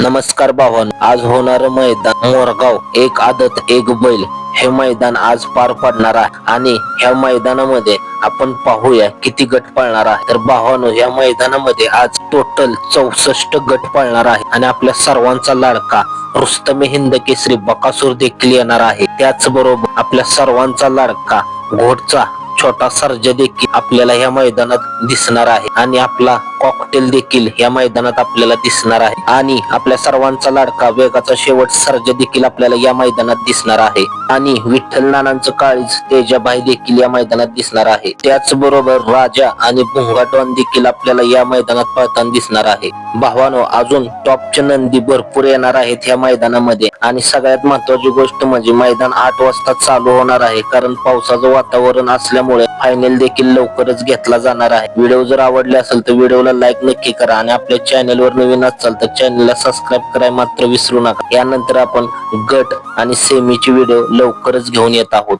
नमस्कार भावन आज होणार मैदान मोरगाव एक आदत एक बैल. हे मैदान आज पार पडणार आहे आणि ह्या मैदानामध्ये आपण पाहूया किती गट पळणार आहे. तर भावानो या मैदानामध्ये आज टोटल चौसष्ट गट पळणार आहे आणि आपल्या सर्वांचा लाडका रुस्तमे हिंद केसरी बकासूर देखील येणार आहे. त्याचबरोबर आपल्या सर्वांचा लाडका घोटचा छोटा सर्ज देखील आपल्याला या मैदानात दिसणार आहे आणि आपला कॉकटेल देखील या मैदानात आपल्याला दिसणार आहे. आणि आपल्या सर्वांचा लाडका वेगाचा शेवट सर्ज देखील आपल्याला या मैदानात दिसणार आहे. आणि विठ्ठल नानांचं काळीज तेजाबाई देखील या मैदानात दिसणार आहे. त्याचबरोबर राजा आणि भुंगाटवान देखील आपल्याला या मैदानात पळताना दिसणार आहे. भावानो अजून टॉपचे नंदी भरपूर येणार आहेत या मैदानामध्ये. आणि सगळ्यात महत्वाची गोष्ट म्हणजे मैदान आठ वाजता चालू होणार आहे. कारण पावसाचं वातावरण असल्यामुळे फायनल देखील लवकरच घेतला जाणार आहे. व्हिडिओ जर आवडले असेल तर व्हिडिओला लाईक नक्की करा आणि आपल्या चॅनलवर नवीन असाल तर चॅनलला सबस्क्राईब करायला मात्र विसरू नका. यानंतर आपण गट आणि सेमीचे व्हिडिओ लवकरच घेऊन येत आहोत.